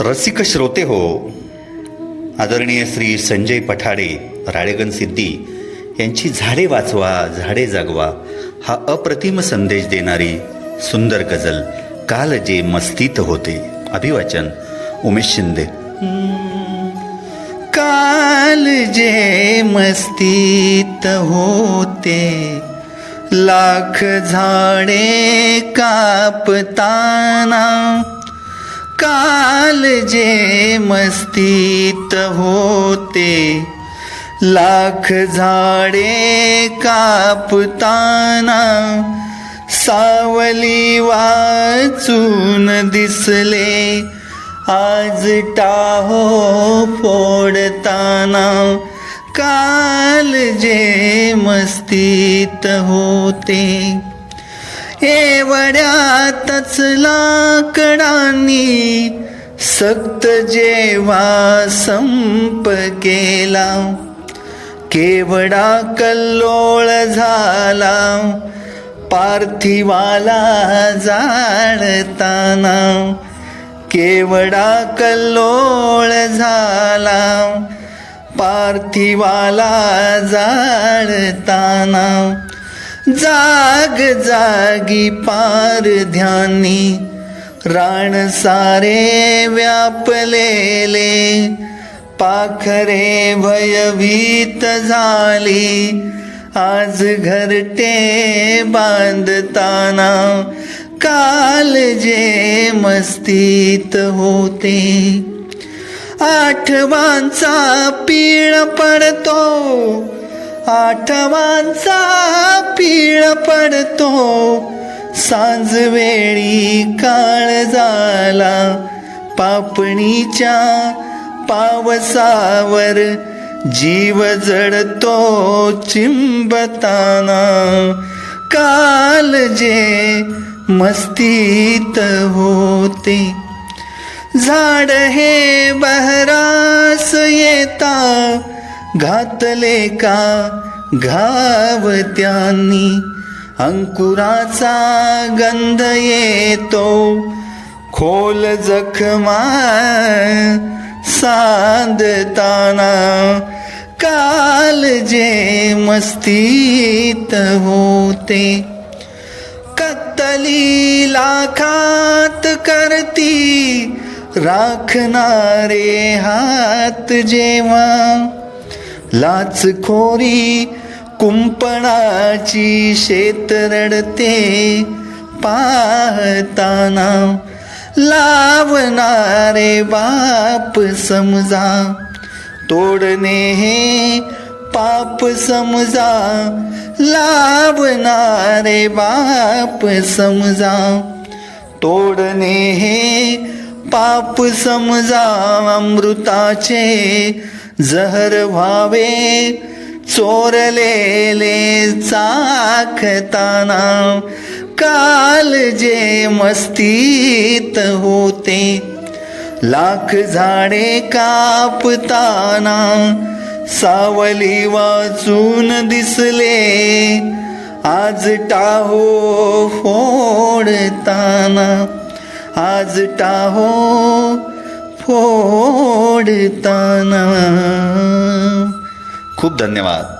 रसिक श्रोते हो. आदरणीय श्री संजय पठाडे राळेगण सिद्धी यांची झाडे वाचवा झाडे जागवा हा अप्रतिम संदेश देणारी सुंदर गझल काल जे मस्तीत होते. अभिवाचन उमेश शिंदे. काल जे मस्तीत होते लाख झाडे कापताना काल जे मस्तीत होते लाख झाडे कापताना सावली वाचून दिसले आज टाहो फोडताना काल जे मस्तीत होते एवढ्यातच लाकडांनी सक्त जेव्हा संप केला केवडा कल्लोळ झाला पार्थिवाला जाळताना केवडा कल्लोळ झाला पार्थिवाला जाळताना जाग जागी पार ध्यानी राण सारे व्यापलेले पाखरे भयभीत झाली आज घरटे बांधताना काल जे मस्तीत होते. आठवांचा पीळ पडतो आठवांचा पीळ पडतो. सांज वेळी काळ झाला. पापणीच्या पावसावर जीव जडतो चिंबताना. काल जे मस्तीत होते. झाड हे बहरास येता. घातले का? घाव त्यांनी अंकुराचा गंध येतो. खोल जखमा सांदताना काल जे मस्तीत होते. कत्तली लाखात करती राखणारे हात जेव्हा लाचखोरी कुंपणाची शेत रडते. पाहताना लावणारे बाप समजा. तोडणे हे पाप समजा. लावणारे बाप समजा. तोडणे हे पाप समजा. अमृताचे जहर व्हावे चोरलेले चाखताना काल जे मस्तीत होते लाख झाडे कापताना सावली वाचून दिसले आज टाहो फोडताना आज टाहो फोडताना खूप धन्यवाद.